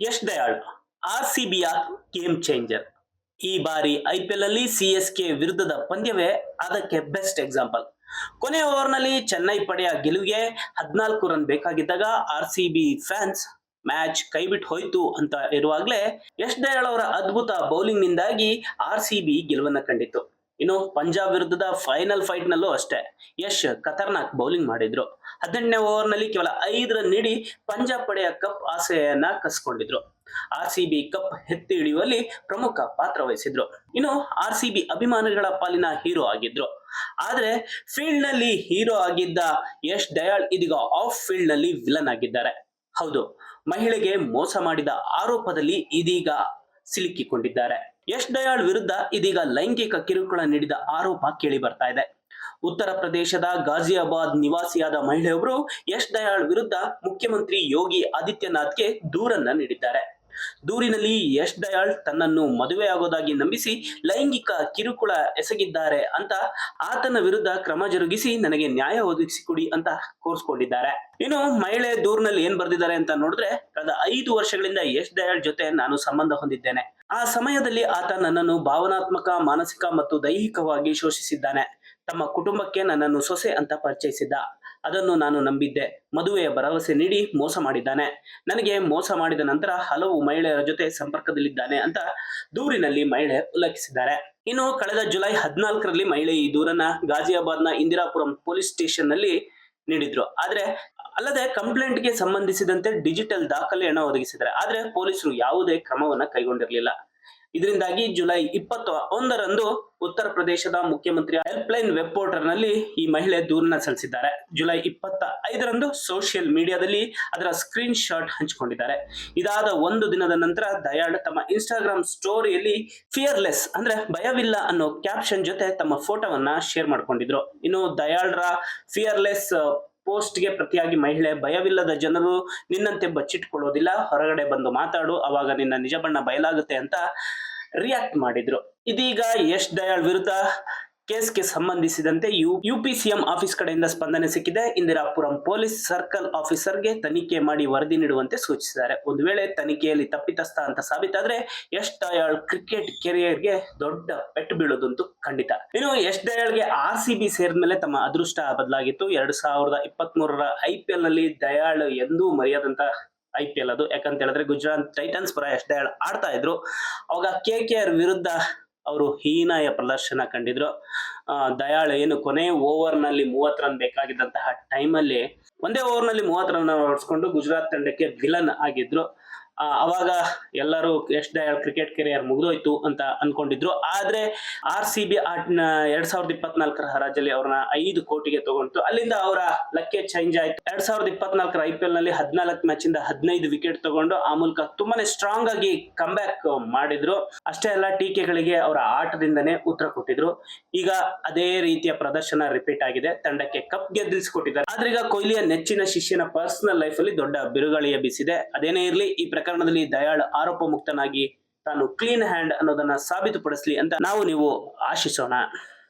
Yash Dayal R C ಬಿಯ game changer ಈ ಬಾರಿ ಐ ಪಿ ಎಲ್ ಅಲ್ಲಿ ಸಿ ಎಸ್ ಕೆ ವಿರುದ್ಧದ ಪಂದ್ಯವೇ ಅದಕ್ಕೆ ಬೆಸ್ಟ್ ಎಕ್ಸಾಂಪಲ್ ಕೊನೆಯ ಓವರ್ನಲ್ಲಿ ಚೆನ್ನೈ ಪಡೆಯ ಗೆಲುವಿಗೆ ಹದಿನಾಲ್ಕು run ಬೇಕಾಗಿದ್ದಾಗ R C B fans match ಕೈಬಿಟ್ಟು ಹೋಯ್ತು ಅಂತ ಇರುವಾಗಲೇ ಯಶ್ ದಯಾಳ್ ಅವರ ಅದ್ಭುತ ಬೌಲಿಂಗ್ ನಿಂದಾಗಿ ಆರ್ ಸಿ ಬಿ ಗೆಲುವನ್ನ ಕಂಡಿತ್ತು. ಇನ್ನು ಪಂಜಾಬ್ ವಿರುದ್ಧದ ಫೈನಲ್ ಫೈಟ್ ನಲ್ಲೂ ಅಷ್ಟೇ. ಯಶ್ ಖತರ್ನಾಕ್ ಬೌಲಿಂಗ್ ಮಾಡಿದ್ರು. ಹದಿನೆಂಟನೇ ಓವರ್ನಲ್ಲಿ ಕೇವಲ ಐದು ರನ್ ನೀಡಿ ಪಂಜಾಬ್ ಪಡೆಯ ಕಪ್ ಆಸೆಯನ್ನ ಕಸ್ಕೊಂಡಿದ್ರು. ಆರ್ ಸಿ ಬಿ ಕಪ್ ಎತ್ತಿ ಹಿಡಿಯುವಲ್ಲಿ ಪ್ರಮುಖ ಪಾತ್ರ ವಹಿಸಿದ್ರು. ಇನ್ನು ಆರ್ ಸಿ ಬಿ ಅಭಿಮಾನಿಗಳ ಪಾಲಿನ ಹೀರೋ ಆಗಿದ್ರು. ಆದ್ರೆ ಫೀಲ್ಡ್ನಲ್ಲಿ ಹೀರೋ ಆಗಿದ್ದ ಯಶ್ ದಯಾಳ್ ಇದೀಗ ಆಫ್ ಫೀಲ್ಡ್ನಲ್ಲಿ ವಿಲನ್ ಆಗಿದ್ದಾರೆ. ಹೌದು, ಮಹಿಳೆಗೆ ಮೋಸ ಮಾಡಿದ ಆರೋಪದಲ್ಲಿ ಇದೀಗ ಸಿಲುಕಿಕೊಂಡಿದ್ದಾರೆ. ಯಶ್ ದಯಾಳ್ ವಿರುದ್ಧ ಇದೀಗ ಲೈಂಗಿಕ ಕಿರುಕುಳ ನೀಡಿದ ಆರೋಪ ಕೇಳಿ ಬರ್ತಾ ಇದೆ. ಉತ್ತರ ಪ್ರದೇಶದ ಗಾಜಿಯಾಬಾದ್ ನಿವಾಸಿಯಾದ ಮಹಿಳೆಯೊಬ್ಬರು ಯಶ್ ದಯಾಳ್ ವಿರುದ್ಧ ಮುಖ್ಯಮಂತ್ರಿ ಯೋಗಿ ಆದಿತ್ಯನಾಥ್ಗೆ ದೂರನ್ನ ನೀಡಿದ್ದಾರೆ. ದೂರಿನಲ್ಲಿ ಯಶ್ ದಯಾಳ್ ತನ್ನನ್ನು ಮದುವೆಯಾಗೋದಾಗಿ ನಂಬಿಸಿ ಲೈಂಗಿಕ ಕಿರುಕುಳ ಎಸಗಿದ್ದಾರೆ ಅಂತ ಆತನ ವಿರುದ್ಧ ಕ್ರಮ ಜರುಗಿಸಿ ನನಗೆ ನ್ಯಾಯ ಒದಗಿಸಿಕೊಡಿ ಅಂತ ಕೋರ್ಸ್ಕೊಂಡಿದ್ದಾರೆ. ಇನ್ನು ಮಹಿಳೆ ದೂರಿನಲ್ಲಿ ಏನ್ ಬರ್ದಿದ್ದಾರೆ ಅಂತ ನೋಡಿದ್ರೆ ಕಳೆದ ಐದು ವರ್ಷಗಳಿಂದ ಯಶ್ ದಯಾಳ್ ಜೊತೆ ನಾನು ಸಂಬಂಧ ಹೊಂದಿದ್ದೇನೆ. ಆ ಸಮಯದಲ್ಲಿ ಆತ ನನ್ನನ್ನು ಭಾವನಾತ್ಮಕ, ಮಾನಸಿಕ ಮತ್ತು ದೈಹಿಕವಾಗಿ ಶೋಷಿಸಿದ್ದಾನೆ. ತಮ್ಮ ಕುಟುಂಬಕ್ಕೆ ನನ್ನನ್ನು ಸೊಸೆ ಅಂತ ಪರಿಚಯಿಸಿದ್ದ. ಅದನ್ನು ನಾನು ನಂಬಿದ್ದೆ. ಮದುವೆಯ ಭರವಸೆ ನೀಡಿ ಮೋಸ ಮಾಡಿದ್ದಾನೆ. ನನಗೆ ಮೋಸ ಮಾಡಿದ ನಂತರ ಹಲವು ಮಹಿಳೆಯರ ಜೊತೆ ಸಂಪರ್ಕದಲ್ಲಿದ್ದಾನೆ ಅಂತ ದೂರಿನಲ್ಲಿ ಮಹಿಳೆ ಉಲ್ಲೇಖಿಸಿದ್ದಾರೆ. ಇನ್ನು ಕಳೆದ ಜುಲೈ ಹದಿನಾಲ್ಕರಲ್ಲಿ ಮಹಿಳೆ ಈ ದೂರನ್ನ ಗಾಜಿಯಾಬಾದ್ನ ಇಂದಿರಾಪುರಂ ಪೊಲೀಸ್ ಸ್ಟೇಷನ್ನಲ್ಲಿ ನೀಡಿದ್ರು. ಆದ್ರೆ ಅಲ್ಲದೆ ಕಂಪ್ಲೇಂಟ್ಗೆ ಸಂಬಂಧಿಸಿದಂತೆ ಡಿಜಿಟಲ್ ದಾಖಲೆಯನ್ನು ಒದಗಿಸಿದ್ದಾರೆ. ಆದರೆ ಪೊಲೀಸರು ಯಾವುದೇ ಕ್ರಮವನ್ನ ಕೈಗೊಂಡಿರಲಿಲ್ಲ. ಇದರಿಂದಾಗಿ ಜುಲೈ ಇಪ್ಪತ್ತ ಒಂದರಂದು ಉತ್ತರ ಪ್ರದೇಶದ ಮುಖ್ಯಮಂತ್ರಿ ಹೆಲ್ಪ್ಲೈನ್ ವೆಬ್ ಪೋರ್ಟಲ್ನಲ್ಲಿ ಈ ಮಹಿಳೆ ದೂರನ್ನ ಸಲ್ಲಿಸಿದ್ದಾರೆ. ಜುಲೈ ಇಪ್ಪತ್ತ ಐದರಂದು ಸೋಷಿಯಲ್ ಮೀಡಿಯಾದಲ್ಲಿ ಅದರ ಸ್ಕ್ರೀನ್ ಶಾಟ್ ಹಂಚಿಕೊಂಡಿದ್ದಾರೆ. ಇದಾದ ಒಂದು ದಿನದ ನಂತರ ದಯಾಳ್ ತಮ್ಮ ಇನ್ಸ್ಟಾಗ್ರಾಮ್ ಸ್ಟೋರಿಯಲ್ಲಿ ಫಿಯರ್ಲೆಸ್ ಅಂದ್ರೆ ಭಯವಿಲ್ಲ ಅನ್ನೋ ಕ್ಯಾಪ್ಷನ್ ಜೊತೆ ತಮ್ಮ ಫೋಟೋವನ್ನ ಶೇರ್ ಮಾಡ್ಕೊಂಡಿದ್ರು. ಇನ್ನು ದಯಾಳ್ರ ಫಿಯರ್ಲೆಸ್ ಪೋಸ್ಟ್ಗೆ ಪ್ರತಿಯಾಗಿ ಮಹಿಳೆ ಭಯವಿಲ್ಲದ ಜನರು ನಿನ್ನಂತೆ ಬಚ್ಚಿಟ್ಕೊಳ್ಳೋದಿಲ್ಲ, ಹೊರಗಡೆ ಬಂದು ಮಾತಾಡು, ಅವಾಗ ನಿನ್ನ ನಿಜ ಬಣ್ಣ ಬಯಲಾಗುತ್ತೆ ಅಂತ ರಿಯಾಕ್ಟ್ ಮಾಡಿದ್ರು. ಇದೀಗ ಯಶ್ ದಯಾಳ್ ವಿರುದ್ಧ ಕೇಸ್ಗೆ ಸಂಬಂಧಿಸಿದಂತೆ U U P C office ಕಡೆಯಿಂದ ಸ್ಪಂದನೆ ಸಿಕ್ಕಿದೆ. ಇಂದಿರಾಪುರಂ ಪೊಲೀಸ್ ಸರ್ಕಲ್ ಆಫೀಸರ್ಗೆ ತನಿಖೆ ಮಾಡಿ ವರದಿ ನೀಡುವಂತೆ ಸೂಚಿಸಿದ್ದಾರೆ. ಒಂದು ವೇಳೆ ತನಿಖೆಯಲ್ಲಿ ತಪ್ಪಿತಸ್ಥ ಅಂತ ಸಾಬೀತಾದ್ರೆ ಯಶ್ ದಯಾಳ್ ಕ್ರಿಕೆಟ್ ಕೆರಿಯರ್ಗೆ ದೊಡ್ಡ ಪೆಟ್ಟು ಬೀಳೋದಂತೂ ಖಂಡಿತ. ಇನ್ನು ಯಶ್ ದಯಾಳ್ಗೆ ಆರ್ ಸಿ ಬಿ ಸೇರಿದ್ಮೇಲೆ ತಮ್ಮ ಅದೃಷ್ಟ ಬದಲಾಗಿತ್ತು. ಎರಡ್ ಸಾವಿರದ ಇಪ್ಪತ್ತ್ ಮೂರರ ನಲ್ಲಿ ದಯಾಳ್ ಎಂದೂ ಮರೆಯದಂತ ಐ ಪಿ ಎಲ್ ಅದು. ಯಾಕಂತ ಹೇಳಿದ್ರೆ ಗುಜರಾತ್ ಟೈಟನ್ಸ್ ಪರ ಯಶ್ ದಯಾಳ್ ಆಡ್ತಾ ಇದ್ರು. ಅವಾಗ ಕೆ ಕೆ ಆರ್ ವಿರುದ್ಧ ಅವರು ಹೀನಾಯ ಪ್ರದರ್ಶನ ಕಂಡಿದ್ರು. ದಯಾಳ್ ಏನು ಕೊನೆ ಓವರ್ನಲ್ಲಿ ಮೂವತ್ ರನ್ ಬೇಕಾಗಿದ್ದಂತಹ ಟೈಮಲ್ಲಿ ಒಂದೇ ಓವರ್ನಲ್ಲಿ ಮೂವತ್ ರನ್ ಹೊಡ್ಸ್ಕೊಂಡು ಗುಜರಾತ್ ತಂಡಕ್ಕೆ ವಿಲನ್ ಆಗಿದ್ರು. ಅವಾಗ ಎಲ್ಲರೂ ಯಶ್ ಕ್ರಿಕೆಟ್ ಕೆರಿಯರ್ ಮುಗಿದೋಯ್ತು ಅಂತ ಅನ್ಕೊಂಡಿದ್ರು. ಆದ್ರೆ ಆರ್ ಸಿ ಬಿ ಎರಡ್ ಸಾವಿರದ ಇಪ್ಪತ್ನಾಲ್ಕರ ಹರಾಜಲ್ಲಿ ಅವ್ರನ್ನ ಐದು ಕೋಟಿಗೆ ತಗೊಂಡು ಅಲ್ಲಿಂದ ಅವರ ಲಕ್ಕೆ ಚೇಂಜ್ ಆಯ್ತು. ಎರಡ್ ಸಾವಿರದ ಇಪ್ಪತ್ನಾಲ್ಕರ ಐ ಪಿ ಎಲ್ನಲ್ಲಿ ಹದಿನಾಲ್ಕು ಮ್ಯಾಚ್ ಇಂದ ಹದಿನೈದು ವಿಕೆಟ್ ತಗೊಂಡು ಆ ಮೂಲಕ ತುಂಬಾನೇ ಸ್ಟ್ರಾಂಗ್ ಆಗಿ ಕಮ್ ಬ್ಯಾಕ್ ಮಾಡಿದ್ರು. ಅಷ್ಟೇ ಅಲ್ಲ, ಟೀಕೆಗಳಿಗೆ ಅವರ ಆಟದಿಂದನೇ ಉತ್ತರ ಕೊಟ್ಟಿದ್ರು. ಈಗ ಅದೇ ರೀತಿಯ ಪ್ರದರ್ಶನ ರಿಪೀಟ್ ಆಗಿದೆ. ತಂಡಕ್ಕೆ ಕಪ್ ಗೆದ್ದಿಸಿಕೊಟ್ಟಿದ್ದಾರೆ. ಆದ್ರೆ ಈಗ ಕೊಹ್ಲಿಯ ನೆಚ್ಚಿನ ಶಿಷ್ಯನ ಪರ್ಸನಲ್ ಲೈಫ್ ಅಲ್ಲಿ ದೊಡ್ಡ ಬಿರುಗಾಳಿಯ ಬೀಸಿದೆ. ಅದೇನೇ ಇರಲಿ, ಈ ಪ್ರಕರಣದಲ್ಲಿ ದಯಾಳ್ ಆರೋಪ ಮುಕ್ತನಾಗಿ ತಾನು ಕ್ಲೀನ್ ಹ್ಯಾಂಡ್ ಅನ್ನೋದನ್ನ ಸಾಬೀತುಪಡಿಸಲಿ ಅಂತ ನಾವು ನೀವು ಆಶಿಸೋಣ.